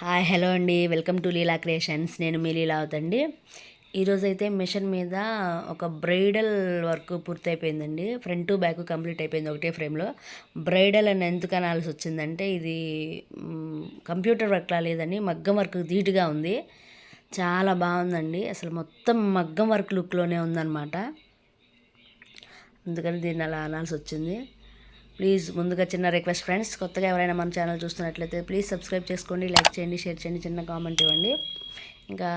Hi hello అండి. Welcome to Leela creations. నేను మీ లీలా అవుతండి. ఈరోజైతే మిషన్ మీద ఒక బ్రైడల్ వర్క్ పూర్తి అయిపోయిందండి ఫ్రంట్ బ్యాక్ కంప్లీట్ అయిపోయింది ఒకటే ఫ్రేమ్లో. బ్రైడల్ అని ఎందుకు అనాల్సి వచ్చిందంటే ఇది కంప్యూటర్ వర్క్లా లేదని మగ్గం వర్క్ ధీటుగా ఉంది. చాలా బాగుందండి. అసలు మొత్తం మగ్గం వర్క్ లుక్లోనే ఉందన్నమాట. అందుకని దీన్ని అలా అనాల్సి వచ్చింది. ప్లీజ్ ముందుగా చిన్న రిక్వెస్ట్ ఫ్రెండ్స్ కొత్తగా ఎవరైనా మన ఛానల్ చూస్తున్నట్లయితే ప్లీజ్ సబ్స్క్రైబ్ చేసుకోండి లైక్ చేయండి షేర్ చేయండి చిన్న కామెంట్ ఇవ్వండి. ఇంకా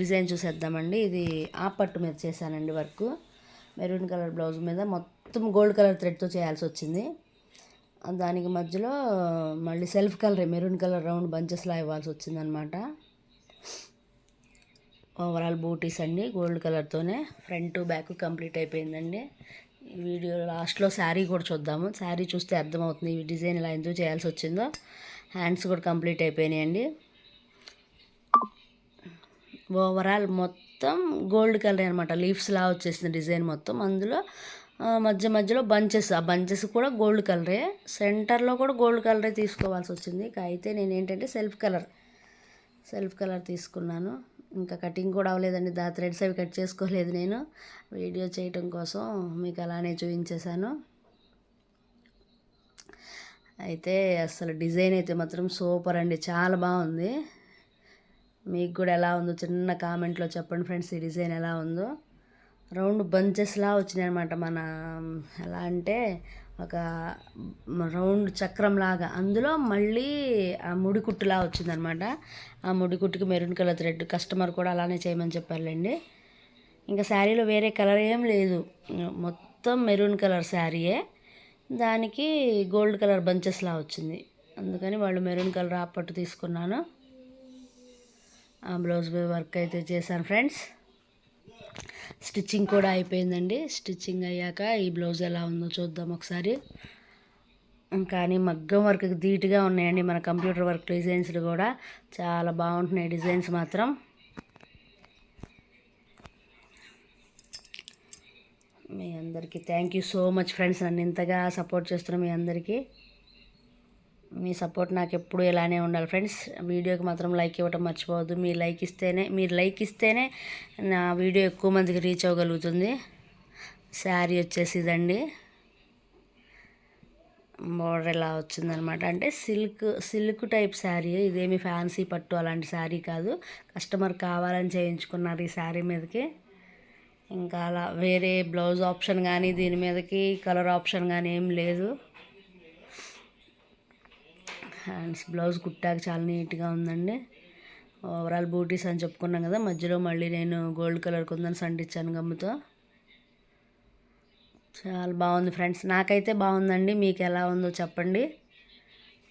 డిజైన్ చూసేద్దామండి. ఇది ఆ పట్టు మీద చేశానండి వర్క్. మెరూన్ కలర్ బ్లౌజ్ మీద మొత్తం గోల్డ్ కలర్ థ్రెడ్తో చేయాల్సి వచ్చింది. దానికి మధ్యలో మళ్ళీ self colour maroon colour round బంచెస్లా ఇవ్వాల్సి వచ్చిందనమాట ఓవరాల్ బూటీస్ అండి గోల్డ్ కలర్తోనే ఫ్రంట్ బ్యాక్ కంప్లీట్ అయిపోయిందండి. ఈ వీడియో లాస్ట్లో శారీ కూడా చూద్దాము. శారీ చూస్తే అర్థమవుతుంది ఈ డిజైన్ ఇలా ఎందుకు చేయాల్సి వచ్చిందో. హ్యాండ్స్ కూడా కంప్లీట్ అయిపోయినాయండి. ఓవరాల్ మొత్తం గోల్డ్ కలర్ అనమాట లీవ్స్లా వచ్చేసింది డిజైన్ మొత్తం. అందులో మధ్య మధ్యలో బంచెస్. ఆ బంచెస్ కూడా గోల్డ్ కలరే. సెంటర్లో కూడా గోల్డ్ కలరే తీసుకోవాల్సి వచ్చింది. అయితే నేను ఏంటంటే సెల్ఫ్ కలర్ సెల్ఫ్ కలర్ తీసుకున్నాను. ఇంకా కటింగ్ కూడా అవ్వలేదండి. దా థ్రెడ్స్ అవి కట్ చేసుకోలేదు నేను. వీడియో చేయటం కోసం మీకు అలానే చూపించేశాను. అయితే అసలు డిజైన్ అయితే మాత్రం సూపర్ అండి. చాలా బాగుంది. మీకు కూడా ఎలా ఉందో చిన్న కామెంట్లో చెప్పండి ఫ్రెండ్స్. ఈ డిజైన్ ఎలా ఉందో. రౌండ్ బంచెస్లా వచ్చినాయి అనమాట మన ఎలా అంటే ఒక రౌండ్ చక్రం లాగా అందులో మళ్ళీ ఆ ముడి కుట్టులా వచ్చిందనమాట. ఆ ముడి కుట్టుకి మెరూన్ కలర్ థ్రెడ్ కస్టమర్ కూడా అలానే చేయమని చెప్పారులేండి. ఇంకా శారీలో వేరే కలర్ ఏం లేదు. మొత్తం మెరూన్ కలర్ శారీయే. దానికి గోల్డ్ కలర్ బంచెస్లా వచ్చింది. అందుకని వాళ్ళు మెరూన్ కలర్ ఆ పట్టు తీసుకున్నాను. ఆ బ్లౌజ్ వర్క్ అయితే చేశాను ఫ్రెండ్స్. స్టిచ్చింగ్ కూడా అయిపోయిందండి. స్టిచ్చింగ్ అయ్యాక ఈ బ్లౌజ్ ఎలా ఉందో చూద్దాం ఒకసారి. కానీ మగ్గం వర్క్ ధీటుగా ఉన్నాయండి మన కంప్యూటర్ వర్క్ డిజైన్స్లు కూడా. చాలా బాగుంటున్నాయి డిజైన్స్ మాత్రం. మీ అందరికీ thank you so much friends. నన్ను ఇంతగా సపోర్ట్ చేస్తున్న మీ అందరికీ. మీ సపోర్ట్ నాకు ఎప్పుడు ఇలానే ఉండాలి. ఫ్రెండ్స్ వీడియోకి మాత్రం లైక్ ఇవ్వటం మర్చిపోవద్దు. మీరు లైక్ ఇస్తేనే మీరు లైక్ ఇస్తేనే నా వీడియో ఎక్కువ మందికి రీచ్ అవ్వగలుగుతుంది. శారీ వచ్చేసి ఇదండి. బోర్డర్ ఎలా వచ్చిందనమాట. అంటే సిల్క్ సిల్క్ టైప్ శారీ. ఇదేమి ఫ్యాన్సీ పట్టు అలాంటి శారీ కాదు. కస్టమర్ కావాలని చేయించుకున్నారు ఈ శారీ మీదకి. ఇంకా అలా వేరే బ్లౌజ్ ఆప్షన్ కానీ దీని మీదకి కలర్ ఆప్షన్ కానీ ఏం లేదు. హ్యాండ్స్ బ్లౌజ్ కుట్టాక చాలా నీట్గా ఉందండి. ఓవరాల్ బూటీస్ అని చెప్పుకున్నాం కదా మధ్యలో మళ్ళీ నేను గోల్డ్ కలర్ కొందని సంటిచ్చాను గమ్ముతో. చాలా బాగుంది ఫ్రెండ్స్. నాకైతే బాగుందండి. మీకు ఎలా ఉందో చెప్పండి.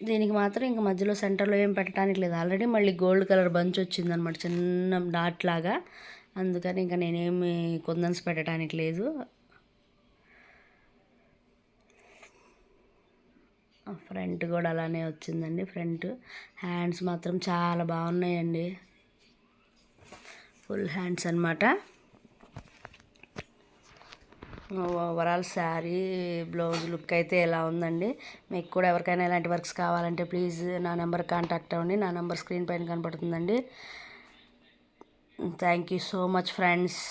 దీనికి మాత్రం ఇంకా మధ్యలో సెంటర్లో ఏం పెట్టడానికి లేదు. ఆల్రెడీ మళ్ళీ గోల్డ్ కలర్ బంచ్ వచ్చిందనమాట చిన్న డాట్ లాగా. అందుకని ఇంకా నేనేమి కుందన్స్ పెట్టడానికి లేదు. ఫ్రంట్ కూడా అలానే వచ్చిందండి ఫ్రంట్. హ్యాండ్స్ మాత్రం చాలా బాగున్నాయండి. ఫుల్ హ్యాండ్స్ అనమాట ఓవరాల్ శారీ బ్లౌజ్ లుక్ అయితే ఎలా ఉందండి? మీకు కూడా ఎవరికైనా ఇలాంటి వర్క్స్ కావాలంటే ప్లీజ్ నా నెంబర్ కాంటాక్ట్ అవ్వండి. నా నెంబర్ స్క్రీన్ పైన కనపడుతుందండి. Thank you so much friends.